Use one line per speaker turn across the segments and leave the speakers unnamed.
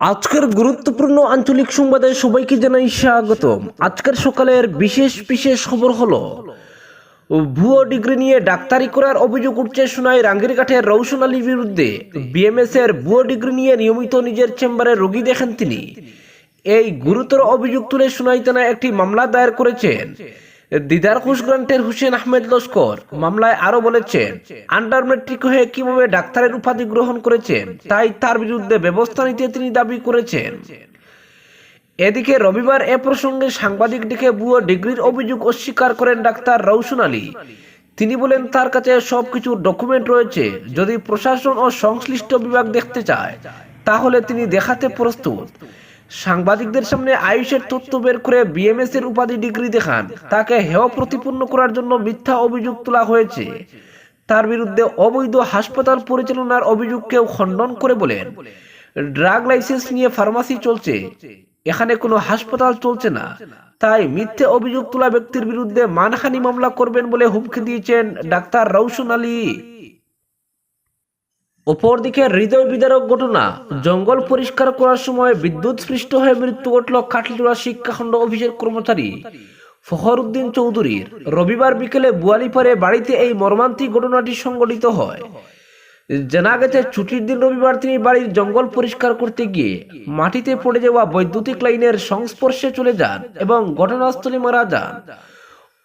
আজকের গুরুত্বপূর্ণ আঞ্চলিক সংবাদে সবাইকে জানাই স্বাগত আজকের সকালের বিশেষ বিশেষ খবর হলো, ভুয়ো ডিগ্রি নিয়ে ডাক্তারি করার অভিযোগ উঠছে শোনায় রাঙ্গিরঘাটের রৌশন আলীর বিরুদ্ধে। বিএমএস এর ভুয়ো ডিগ্রি নিয়ে নিয়মিত নিজের চেম্বারে রোগী দেখেন তিনি। এই গুরুতর অভিযোগ তুলে শোনাই থানায় একটি মামলা দায়ের করেছেন। দিদার ঘোষ গ্রান্টের হুসেন আহমেদ লস্কর মামলায় আরও বলেছেন আন্ডার মেট্রিক হয়ে কীভাবে ডাক্তারের উপাধি গ্রহণ করেছেন, তাই তার বিরুদ্ধে ব্যবস্থা নিতে তিনি দাবি করেছেন। এদিকে রবিবার এ প্রসঙ্গে সাংবাদিক ডেকে ভুয়ো ডিগ্রির অভিযোগ অস্বীকার করেন ডাক্তার রৌশন আলী। তিনি বলেন, তার কাছে সবকিছু ডকুমেন্ট রয়েছে, যদি প্রশাসন ও সংশ্লিষ্ট বিভাগ দেখতে চায়, তাহলে তিনি দেখাতে প্রস্তুত। সাংবাদিকদের সামনে আয়ুষের তথ্য বের করে বিএমএস এর উপাধি ডিগ্রি দেখান। তাকে হেয় প্রতিপন্ন করার জন্য মিথ্যা অভিযোগ তোলা হয়েছে। তার বিরুদ্ধে অবৈধ হাসপাতাল পরিচালনার অভিযোগকেও খণ্ডন করে বলেন, ড্রাগ লাইসেন্স নিয়ে ফার্মাসি চলছে। এখানে কোনো হাসপাতাল চলছে না। তাই মিথ্যে অভিযোগ তোলা ব্যক্তির বিরুদ্ধে মানহানি মামলা করবেন বলে হুমকি দিয়েছেন ডাক্তার রৌশন আলী। অপরদিকে হৃদয় বিদারক ঘটনা, জঙ্গল পরিষ্কার করার সময় বিদ্যুৎ সৃষ্ট হয়ে মৃত্যু ঘটল কাঠলিচুড়া শিক্ষাখণ্ড অফিসের কর্মচারী ফখরুদ্দিন চৌধুরীর। রবিবার বিকেলে বুয়ালিপাড়ে বাড়িতে এই মর্মান্তিক ঘটনাটি সংঘটিত হয়। জানা গেছে, ছুটির দিন রবিবার তিনি বাড়ির জঙ্গল পরিষ্কার করতে গিয়ে মাটিতে পড়ে যাওয়া বৈদ্যুতিক লাইনের সংস্পর্শে চলে যান এবং ঘটনাস্থলে মারা যান।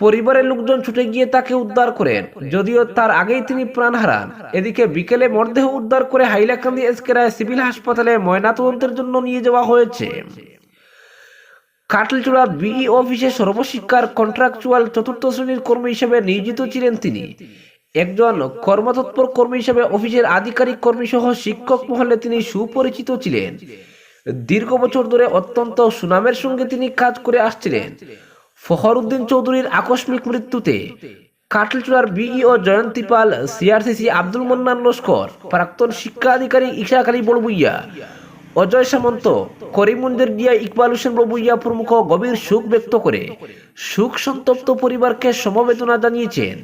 পরিবারের লোকজন ছুটে গিয়ে তাকে উদ্ধার করেন। যদিও তার আগেই তিনি প্রাণ হারান। এদিকে বিকেলে মরদেহ উদ্ধার করে হাইলাকান্দি এসকেরায় সিভিল হাসপাতালে ময়নাতদন্তের জন্য নিয়ে যাওয়া হয়েছে। কাটলচূড়া বিই অফিসে সর্বশিক্ষার কন্ট্রাকচুয়াল চতুর্থ শ্রেণির কর্মী হিসেবে নিয়োজিত ছিলেন তিনি। একজন কর্মতৎপর কর্মী হিসেবে অফিসের আধিকারিক কর্মী সহ শিক্ষক মহলে তিনি সুপরিচিত ছিলেন। দীর্ঘ বছর ধরে অত্যন্ত সুনামের সঙ্গে তিনি কাজ করে আসছিলেন। ফখরুদ্দিন চৌধুরীর আকস্মিক মৃত্যুতে কাটলচূড়ার বিইও জয়ন্তী পাল সিআরসিসি আব্দুল মন্নান লস্কর, প্রাক্তন শিক্ষা আধিকারিক ইশাক আলী বড়বুইয়া, অজয় সামন্ত করিমুন্দের গিয়া ইকবাল হোসেন বড়বুইয়া প্রমুখ গভীর শোক ব্যক্ত করে শোক সন্তপ্ত পরিবারকে সমবেদনা জানিয়েছেন।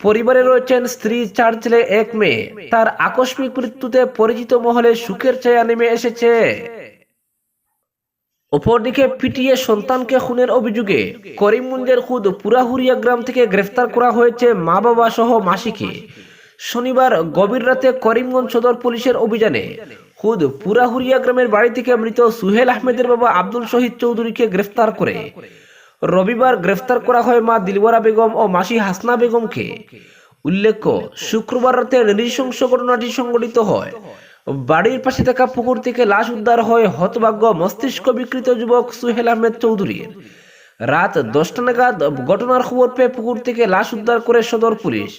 পরিবারে রয়েছেন স্ত্রী, চার ছেলে, এক মেয়ে। তার আকস্মিক মৃত্যুতে পরিচিত মহলে সুখের ছায়া নেমে এসেছে। অপরদিকে পিটিয়ে সন্তানকে খুনের অভিযোগে করিমগঞ্জের খুদ পুরাহুরিয়া গ্রাম থেকে গ্রেফতার করা হয়েছে মা বাবা সহ মাসিকে। শনিবার গভীর রাতে করিমগঞ্জ সদর পুলিশের অভিযানে খুদ পুরাহুরিয়া গ্রামের বাড়ি থেকে মৃত সুহেল আহমেদের বাবা আব্দুল শহীদ চৌধুরীকে গ্রেফতার করে। রবিবার গ্রেফতার করা হয় মা দিলওয়ারা বেগম ও মাসি হাসনা বেগমকে। উল্লেখ্য, শুক্রবার রাতে নৃশংস ঘটনাটি সংঘটিত হয়। বাড়ির পাশে থাকা পুকুর থেকে লাশ উদ্ধার হয় হতভাগ্য মস্তিষ্ক বিকৃত যুবক সুহেল আহমেদ চৌধুরীর। রাত দশটা নাগাদ ঘটনার খবর পেয়ে পুকুর থেকে লাশ উদ্ধার করে সদর পুলিশ।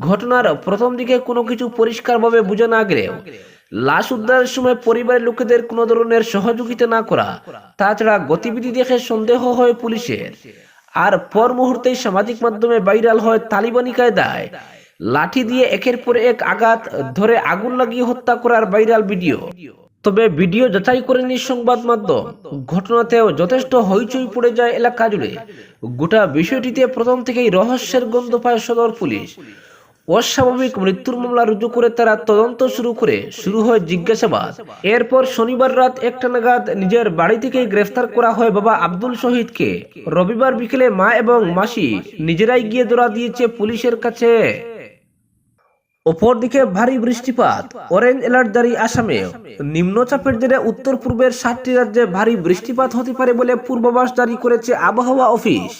ঘটনার প্রথম দিকে কোনো কিছু পরিষ্কারভাবে বুঝে না গেলেও লাশ উদ্ধারের সময় পরিবারের লোকেদের কোনো ধরনের সহযোগিতা না করা, তাছাড়া গতিবিধি দেখে সন্দেহ হয় পুলিশের। আর পর মুহূর্তেই সামাজিক মাধ্যমে ভাইরাল হয় তালিবানি কায়দায়। লাঠি দিয়ে একের পর এক আঘাত ধরে আগুন লাগিয়ে হত্যা করার ভাইরাল ভিডিও। তবে ভিডিও যাচাই করেনি সংবাদ মাধ্যম। ঘটনাতেও যথেষ্ট হইচই পড়ে যায় এলাকা জুড়ে। গোটা বিষয়টিতে প্রথম থেকেই রহস্যের গন্ধ পায় সদর পুলিশ। অস্বাভাবিক মৃত্যুর মামলা রুজু করে তারা তদন্ত শুরু করে, শুরু হয় জিজ্ঞাসাবাদ। এরপর শনিবার রাত একটা নাগাদ নিজের বাড়ি থেকে গ্রেফতার করা হয় বাবা আব্দুল শহীদকে। রবিবার বিকেলে মা এবং মাসি নিজেরাই গিয়ে ধরা দিয়েছে পুলিশের কাছে। অপরদিকে ভারী বৃষ্টিপাত। অরেঞ্জ অ্যালার্ট জারি আসামে। নিম্নচাপের জেরে উত্তর পূর্বের সাতটি রাজ্যে ভারী বৃষ্টিপাত হতে পারে বলে পূর্বাভাস জারি করেছে আবহাওয়া অফিস।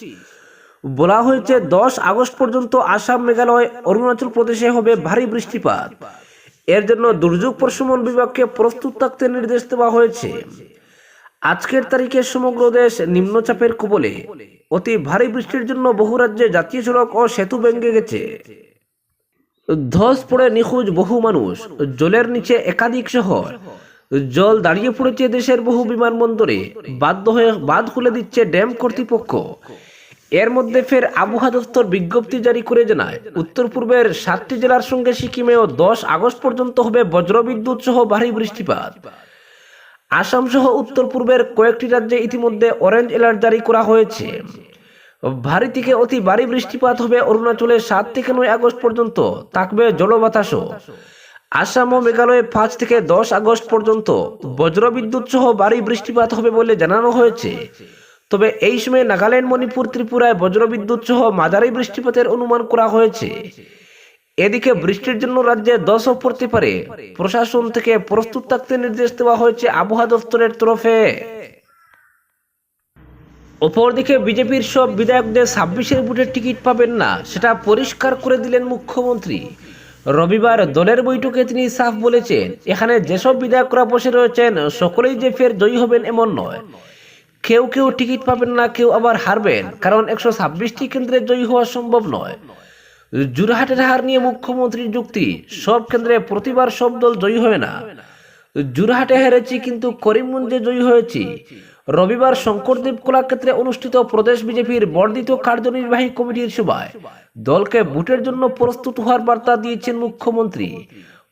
বলা হয়েছে, দশ আগস্ট পর্যন্ত আসাম, মেঘালয়, অরুণাচল প্রদেশে হবে ভারী বৃষ্টিপাত। এর জন্য দুর্যোগ প্রশমন বিভাগকে প্রস্তুত থাকতে নির্দেশ দেওয়া হয়েছে। আজকের তারিখে সমগ্র দেশ নিম্নচাপের কবলে অতি ভারী বৃষ্টির জন্য বহু রাজ্যে জাতীয় সড়ক ও সেতু ভেঙে গেছে। ধস পড়ে নিখোঁজ বহু মানুষ। জলের নিচে একাধিক শহর। জল দাঁড়িয়ে পড়েছে দেশের বহু বিমানবন্দরে। বাধ্য হয়ে বাঁধ খুলে দিচ্ছে ড্যাম কর্তৃপক্ষ। এর মধ্যে ফের আবহাওয়া দপ্তর বিজ্ঞপ্তি জারি করে জানায় উত্তর পূর্বের সাতটি জেলার সঙ্গে সিকিমেও দশ আগস্ট পর্যন্ত হবে বজ্রবিদ্যুৎ সহ ভারী বৃষ্টিপাত। আসাম সহ উত্তর পূর্বের কয়েকটি রাজ্যে ইতিমধ্যে অরেঞ্জ অ্যালার্ট জারি করা হয়েছে। ভারী থেকে অতি ভারী বৃষ্টিপাত হবে অরুণাচলে সাত থেকে নয় আগস্ট পর্যন্ত। থাকবে জলবাতাসও। আসাম ও মেঘালয়ে পাঁচ থেকে দশ আগস্ট পর্যন্ত বজ্রবিদ্যুৎ সহ ভারী বৃষ্টিপাত হবে বলে জানানো হয়েছে। তবে এই সময় নাগাল্যান্ড, মণিপুর, ত্রিপুরায় বজ্রবিদ্যুৎ সহ মাঝারি বৃষ্টিপাতের অনুমান করা হয়েছে। এদিকে বৃষ্টির জন্য রাজ্যে দশও পড়তে পারে। প্রশাসন থেকে প্রস্তুত থাকতে নির্দেশ দেওয়া হয়েছে আবহাওয়া দফতরের তরফে। অপরদিকে বিজেপির সব বিধায়কদের ছাব্বিশের বুথের টিকিট পাবেন না, সেটা পরিষ্কার করে দিলেন মুখ্যমন্ত্রী। রবিবার দলের বৈঠকে তিনি সাফ বলেছেন, এখানে যেসব বিধায়করা বসে রয়েছেন, সকলেই যে ফের জয়ী হবেন এমন নয়। কেউ কেউ টিকিট পাবেন না, কেউ আবার হারবেন, কারণ একশো ছাব্বিশটি কেন্দ্রে জয়ী হওয়া সম্ভব নয়। জুরহাটের হার নিয়ে মুখ্যমন্ত্রীর যুক্তি, সব কেন্দ্রে প্রতিবার সব দল জয়ী হয় না। জুরহাটে হেরেছি, কিন্তু করিমগঞ্জে জয়ী হয়েছি। রবিবার শঙ্করদেব কলাক্ষেত্রে অনুষ্ঠিত প্রদেশ বিজেপির বর্ধিত কার্যনির্বাহী কমিটির সভায় দলকে ভোটের জন্য প্রস্তুত হওয়ার বার্তা দিয়েছেন মুখ্যমন্ত্রী।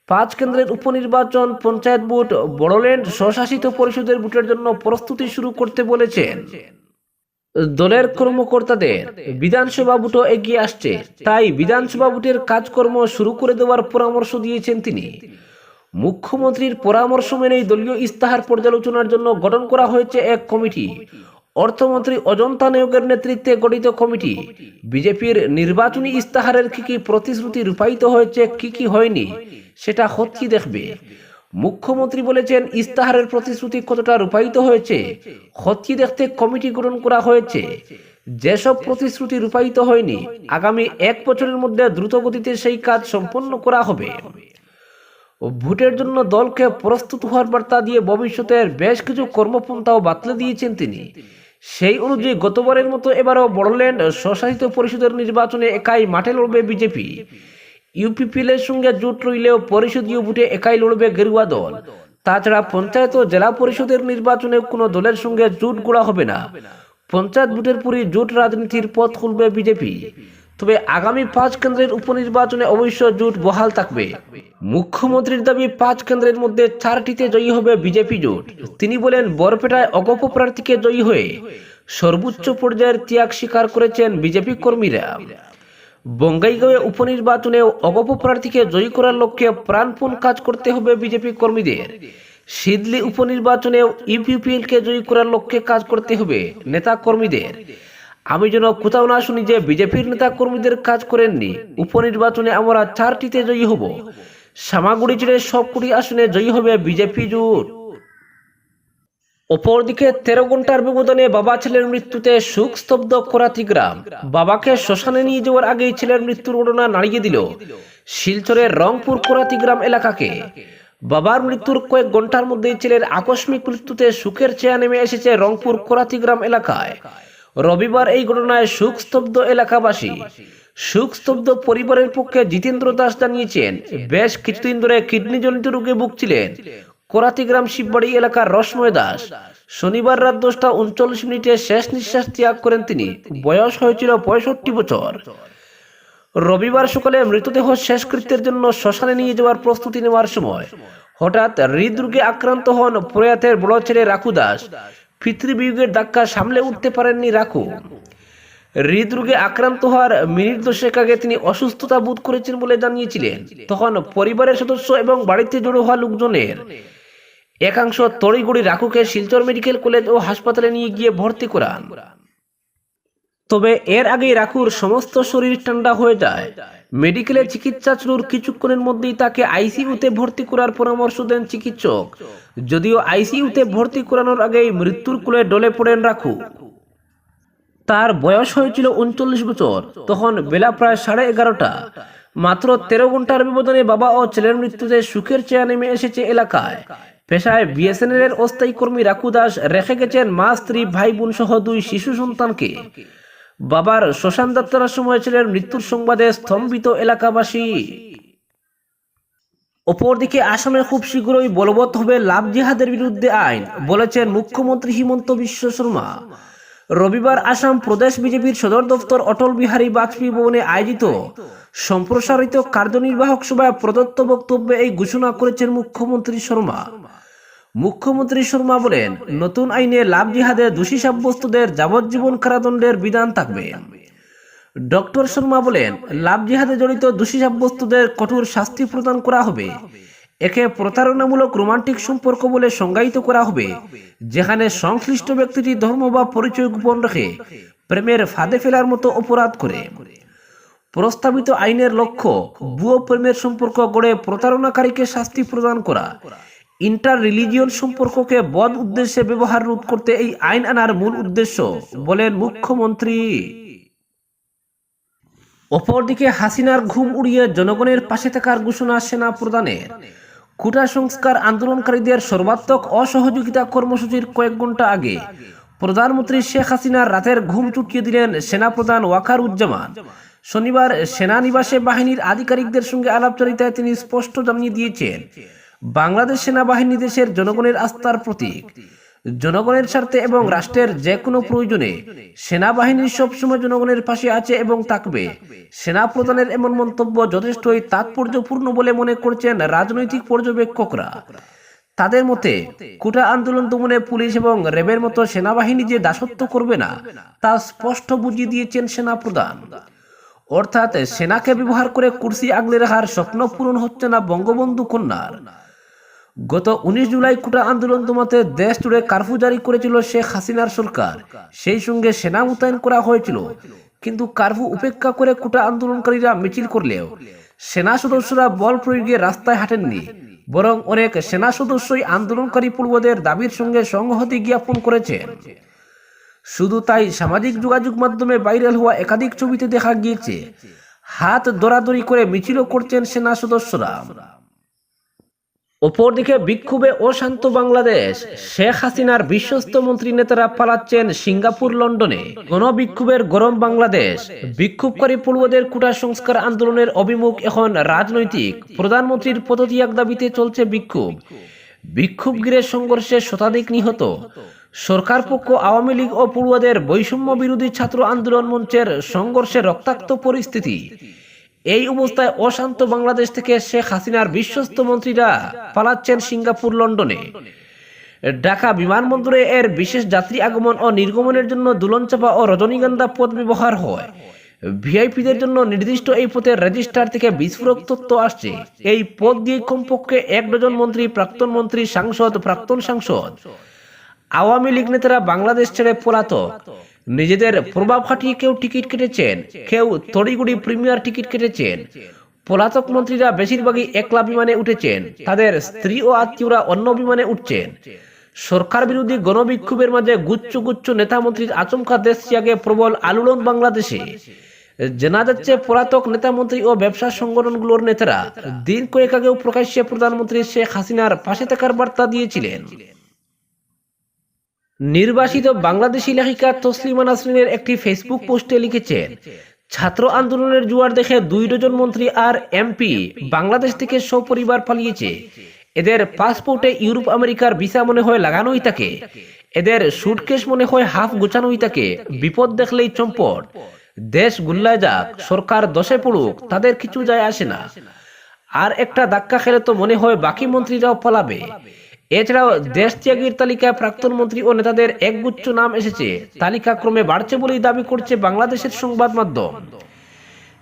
পাঁচ কেন্দ্রের উপনির্বাচন, পঞ্চায়েত ভোট, বড়োল্যান্ড স্বশাসিত পরিষদের ভোটের জন্য প্রস্তুতি শুরু করতে বলেছেন। দলের কর্মকর্তাদের বিধানসভা ভোটও এগিয়ে আসছে। তাই বিধানসভা ভোটের কাজকর্ম শুরু করে দেওয়ার পরামর্শ দিয়েছেন তিনি। মুখ্যমন্ত্রীর পরামর্শ মেনেই দলীয় ইস্তাহার পর্যালোচনার জন্য গঠন করা হয়েছে এক কমিটি। অর্থমন্ত্রী অজন্তা নিয়োগের নেতৃত্বে গঠিত কমিটি। বিজেপির নির্বাচনী ইস্তাহারের কি কি প্রতিশ্রুতি রূপায়িত হয়েছে, কি কি হয়নি, সেটা হচ্ছি দেখবে। মুখ্যমন্ত্রী বলেছেন, ইস্তাহারের প্রতিশ্রুতি কতটা রূপায়িত হয়েছে হচ্ছি দেখতে কমিটি গঠন করা হয়েছে। যেসব প্রতিশ্রুতি রূপায়িত হয়নি, আগামী এক বছরের মধ্যে দ্রুত গতিতে সেই কাজ সম্পন্ন করা হবে। ভোটের জন্য দলকে প্রস্তুত হওয়ার বার্তা দিয়ে ভবিষ্যতের বেশ কিছু কর্মপন্থাও বাতলে দিয়েছেন তিনি। সেই অনুযায়ী গতবারের মতো এবারও বড়োল্যান্ড স্বশাসিত পরিষদের নির্বাচনে একাই মাঠে লড়বে বিজেপি। ইউপিপিএল এর সঙ্গে জোট রইলেও পরিষদীয় ভোটে একাই লড়বে গেরুয়া দল। তাছাড়া পঞ্চায়েত ও জেলা পরিষদের নির্বাচনে কোনো দলের সঙ্গে জোট গোড়া হবে না। পঞ্চায়েত ভোটের পরই জোট রাজনীতির পথ খুলবে বিজেপি। তবে আগামী পাঁচ কেন্দ্রের উপনির্বাচনে অবশ্য জোট বহাল থাকবে। মুখ্যমন্ত্রীর দাবি, পাঁচ কেন্দ্রের মধ্যে চারটিতে জয়ী হবে বিজেপি জোট। তিনি বলেন, বরপেটায় অগপ প্রার্থীকে জয়ী হয়ে সর্বোচ্চ পর্যায়ের ত্যাগ স্বীকার করেছেন বিজেপি কর্মীরা। বঙ্গাইগাঁওয়ে উপনির্বাচনে অগপ প্রার্থীকে জয়ী করার লক্ষ্যে প্রাণপণ কাজ করতে হবে বিজেপি কর্মীদের। সিদলি উপনির্বাচনেও ইউপিপিএল কে জয়ী করার লক্ষ্যে কাজ করতে হবে নেতা কর্মীদের। আমি যেন কোথাও না শুনি যে বিজেপির নেতা কর্মীদের কাজ করেননি। উপনির্বাচনে আমরা চারটিতে জয়ী হব। সামাগুড়ি জেলায় সবকটি আসনে জয়ী হবে বিজেপি জোট। অপরদিকে তেরো ঘণ্টার ব্যবধানে বাবা ছেলের মৃত্যুতে শোক স্তব্ধ করাতি গ্রাম। বাবাকে শ্মশানে নিয়ে যাওয়ার আগেই ছেলের মৃত্যুর ঘটনা নাড়িয়ে দিল শিলচরের রংপুর করাতি গ্রাম এলাকাকে। বাবার মৃত্যুর কয়েক ঘণ্টার মধ্যেই ছেলের আকস্মিক মৃত্যুতে সুখের চেয়া নেমে এসেছে রংপুর করাতি গ্রাম এলাকায়। রবিবার এই ঘটনায় শোকস্তব্ধ এলাকাবাসী শোকস্তব্ধ পরিবারের পক্ষে জিতেন্দ্র দাস জানিয়েছেন, বেশ কিছুদিন ধরে কিডনিজনিত রোগে ভুগছিলেন। করাতিগ্রাম শিববাড়ি এলাকার রসময় দাস, শনিবার রাত দশটা উনচল্লিশ মিনিটে শেষ নিঃশ্বাস ত্যাগ করেন তিনি। বয়স হয়েছিল পঁয়ষট্টি বছর। রবিবার সকালে মৃতদেহ শেষকৃত্যের জন্য শ্মশানে নিয়ে যাওয়ার প্রস্তুতি নেওয়ার সময় হঠাৎ হৃদরোগে আক্রান্ত হন প্রয়াতের বড় ছেলে রাখু দাস। পিতৃবিয়োগের ধাক্কা সামলে উঠতে পারেননি রাখু। হৃদরোগে আক্রান্ত হওয়ার মিনিট দশেক আগে তিনি অসুস্থতা বোধ করেছেন বলে জানিয়েছিলেন। তখন পরিবারের সদস্য এবং বাড়িতে জড়ো হওয়া লোকজনের একাংশ তড়িগড়ি রাখুকে শিলচর মেডিকেল কলেজ ও হাসপাতালে নিয়ে গিয়ে ভর্তি করান। তবে এর আগেই রাখুর সমস্ত শরীর ঠান্ডা হয়ে যায়। মেডিকেলে চিকিৎসা শুরুর কিছুক্ষণের মধ্যেই তাকে আইসিইউতে ভর্তি করার পরামর্শ দেন চিকিৎসক। যদিও আইসিইউতে ভর্তি করানোর আগেই মৃত্যুর কোলে ডলে পড়েন রাখু। তার বয়স হয়েছিল উনচল্লিশ বছর, তখন বেলা প্রায় সাড়ে এগারোটা। মাত্র তেরো ঘণ্টার ব্যবধানে বাবা ও ছেলের মৃত্যুতে সুখের চেয়া নেমে এসেছে এলাকায়। পেশায় বিএসএনএল এর অস্থায়ী কর্মী রাকু দাস রেখে গেছেন মা, স্ত্রী ভাই বোন সহ দুই শিশু সন্তানকে। বাবার শ্মশান যাত্রার সময় ছেলের মৃত্যুর সংবাদে স্তম্ভিত এলাকাবাসী। অপরদিকে আসামে খুব শীঘ্রই বলবৎ হবে লাভ জিহাদের বিরুদ্ধে আইন, বলেছেন মুখ্যমন্ত্রী হিমন্ত বিশ্ব শর্মা। রবিবার আসাম প্রদেশ বিজেপির সদর দফতর অটল বিহারী বাজপেয়ী ভবনে আয়োজিত সম্প্রসারিত কার্যনির্বাহক সভায় প্রদত্ত বক্তব্যে এই ঘোষণা করেছেন মুখ্যমন্ত্রী শর্মা। মুখ্যমন্ত্রী শর্মা বলেন, নতুন আইনে লাভ জিহাদে দোষী সাব্যস্তদের যাবজ্জীবন কারাদণ্ডের বিধান থাকবে। ডক্টর শর্মা বলেন, লাভ জিহাদে জড়িত দোষী সাব্যস্তদের কঠোর শাস্তি প্রদান করা হবে। একে প্রতারণামূলক রোমান্টিক সম্পর্ক বলে সংজ্ঞায়িত করা হবে, যেখানে সংশ্লিষ্ট ব্যক্তিটি ধর্ম বা পরিচয় গোপন রেখে প্রেমের ফাঁদে ফেলার মতো অপরাধ করে। প্রস্তাবিত আইনের লক্ষ্য, ভুয়ো প্রেমের সম্পর্ক গড়ে প্রতারণাকারীকে শাস্তি প্রদান করা। ইন্টার রিলিজিয়ন সম্পর্ককে বদ উদ্দেশ্যে ব্যবহার রোধ করতে এই আইন আনার মূল উদ্দেশ্য, বলেন মুখ্যমন্ত্রী। অপরদিকে হাসিনার ঘুম উড়িয়ে জনগণের পাশে থাকার ঘোষণা সেনা প্রদানের কুটা সংস্কার আন্দোলনকারীদের সর্বাত্মক অসহযোগিতা কর্মসূচির কয়েক ঘণ্টা আগে প্রধানমন্ত্রী শেখ হাসিনার রাতের ঘুম চুকিয়ে দিলেন সেনাপ্রধান ওয়াকার উজ্জামান শনিবার সেনানিবাসে বাহিনীর আধিকারিকদের সঙ্গে আলাপচারিতায় তিনি স্পষ্ট জানিয়ে দিয়েছেন বাংলাদেশ সেনাবাহিনী দেশের জনগণের আস্থার প্রতীক। জনগণের স্বার্থে এবং রাষ্ট্রের যে কোনো প্রয়োজনে সেনাবাহিনী সবসময় জনগণের পাশে আছে এবং থাকবে। সেনা প্রধানের এমন মন্তব্য যথেষ্টই তাৎপর্যপূর্ণ বলে মনে করছেন রাজনৈতিক পর্যবেক্ষকরা। তাদের মতে, কোটা আন্দোলন দমনে পুলিশ এবং র্যাবের মতো সেনাবাহিনী যে দাসত্ব করবে না, তা স্পষ্ট বুঝিয়ে দিয়েছেন সেনা প্রধান। অর্থাৎ, সেনাকে ব্যবহার করে কুর্সি আগলে রাখার স্বপ্ন পূরণ হচ্ছে না বঙ্গবন্ধু কন্যার। গত উনিশ জুলাই কোটা আন্দোলন দমাতে দেশ জুড়ে কারফিউ জারি করেছিল শেখ হাসিনার সরকার। সেই সঙ্গে সেনা মোতায়েন করা হয়েছিল। কিন্তু কারফিউ উপেক্ষা করে কোটা আন্দোলনকারীরা মিছিল করলেও সেনা সদস্যরা বল প্রয়োগে রাস্তায় হাঁটেননি। বরং অনেক সেনা সদস্যই আন্দোলনকারী পূর্বদের দাবির সঙ্গে সংহতি জ্ঞাপন করেছেন। শুধু তাই সামাজিক যোগাযোগ মাধ্যমে ভাইরাল হওয়া একাধিক ছবিতে দেখা গিয়েছে। হাত দরাদরি করে মিছিলও করছেন সেনা সদস্যরা। অপরদিকে বিক্ষোভে অশান্ত বাংলাদেশ। শেখ হাসিনার বিশ্বস্ত মন্ত্রী নেতারা পালাচ্ছেন সিঙ্গাপুর, লন্ডনে। গণবিক্ষোভের গরম বাংলাদেশ। বিক্ষোভকারী পূর্বদের কোটা সংস্কার আন্দোলনের অভিমুখ এখন রাজনৈতিক। প্রধানমন্ত্রীর পদত্যাগ দাবিতে চলছে বিক্ষোভ। বিক্ষোভ ঘিরে সংঘর্ষে শতাধিক নিহত। সরকার পক্ষ, আওয়ামী লীগ ও পূর্বদের বৈষম্য বিরোধী ছাত্র আন্দোলন মঞ্চের সংঘর্ষে রক্তাক্ত পরিস্থিতি। এই অবস্থায় অশান্ত বাংলাদেশ থেকে শেখ হাসিনার বিশ্বস্ত মন্ত্রীরা পালাচ্ছেন সিঙ্গাপুর, লন্ডনে। ঢাকা বিমানবন্দরে এর বিশেষ যাত্রী আগমন ও নির্গমনের জন্য দুলনচাপা ও রজনীগন্ধা পথ ব্যবহার হয়। ভিআইপিদের জন্য নির্দিষ্ট এই পথের রেজিস্টার থেকে বিস্ফোরক তথ্য আসছে। এই পথ দিয়ে কমপক্ষে এক ডজন মন্ত্রী, প্রাক্তন মন্ত্রী, সাংসদ, প্রাক্তন সাংসদ। আওয়ামী লীগ নেতারা বাংলাদেশ ছেড়ে পলাতক। নিজেদের প্রভাব খাটিয়ে কেউ টিকিট কেটেছেন, কেউ তড়িগুড়ি প্রিমিয়ার টিকিট কেটেছেন। পলাতক মন্ত্রীরা বেশিরভাগই একলা বিমানে উঠেছেন, তাদের স্ত্রী ও আত্মীয়রা অন্য বিমানে উঠছেন। সরকার বিরোধী গণবিক্ষোভের মাঝে গুচ্ছ গুচ্ছ নেতা মন্ত্রীর আচমকা দেশ ত্যাগে প্রবল আলোড়ন বাংলাদেশে। জানা যাচ্ছে, পলাতক নেতা মন্ত্রী ও ব্যবসা সংগঠনগুলোর নেতারা দিন কয়েক আগেও প্রকাশ্যে প্রধানমন্ত্রী শেখ হাসিনার পাশে থাকার বার্তা দিয়েছিলেন। নির্বাসিত বাংলাদেশি লেখিকা তসলিমা নাসরিনের একটি ফেসবুক পোস্টে লিখেছেন ছাত্র আন্দোলনের জোয়ার দেখে দুই ডজন মন্ত্রী আর এমপি বাংলাদেশ থেকে সপরিবার পালিয়েছে। এদের পাসপোর্টে ইউরোপ আমেরিকার ভিসা মনে হয় লাগানোই থাকে এদের সুটকেস মনে হয় হাফ গোছানোই থাকে বিপদ দেখলেই চম্পট। দেশ গুল্লায় যাক, সরকার দশে পড়ুক, তাদের কিছু যায় আসে না। আর একটা ধাক্কা খেলে তো মনে হয় বাকি মন্ত্রীরাও পালাবে। এছাড়াও দেশ ত্যাগের তালিকায় প্রাক্তন মন্ত্রী ও নেতাদের একগুচ্ছ নাম এসেছে। তালিকা ক্রমে বাড়ছে বলেই দাবি করছে বাংলাদেশের সংবাদ মাধ্যম।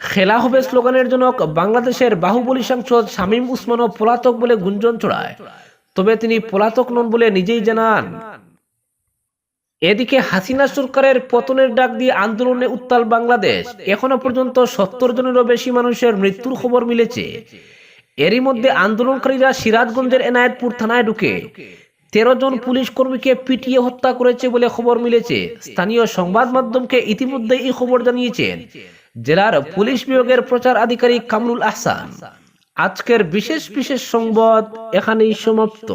খেলা হবে স্লোগানের জনক বাংলাদেশের বাহুবলী সাংসদ শামীম উসমানও পলাতক বলে গুঞ্জন ছড়ায়। তবে তিনি পলাতক নন বলে নিজেই জানান। এদিকে হাসিনা সরকারের পতনের ডাক দিয়ে আন্দোলনে উত্তাল বাংলাদেশ। এখনও পর্যন্ত সত্তর জনেরও বেশি মানুষের মৃত্যুর খবর মিলেছে। এরই মধ্যে আন্দোলনকারীরা সিরাজগঞ্জের এনায়েতপুর থানায় ঢুকে তেরো জন পুলিশ কর্মীকে পিটিয়ে হত্যা করেছে বলে খবর মিলেছে। স্থানীয় সংবাদ মাধ্যমকে ইতিমধ্যে এই খবর জানিয়েছেন জেলার পুলিশ বিভাগের প্রচার আধিকারিক কামরুল আহসান। আজকের বিশেষ বিশেষ সংবাদ এখানেই সমাপ্ত।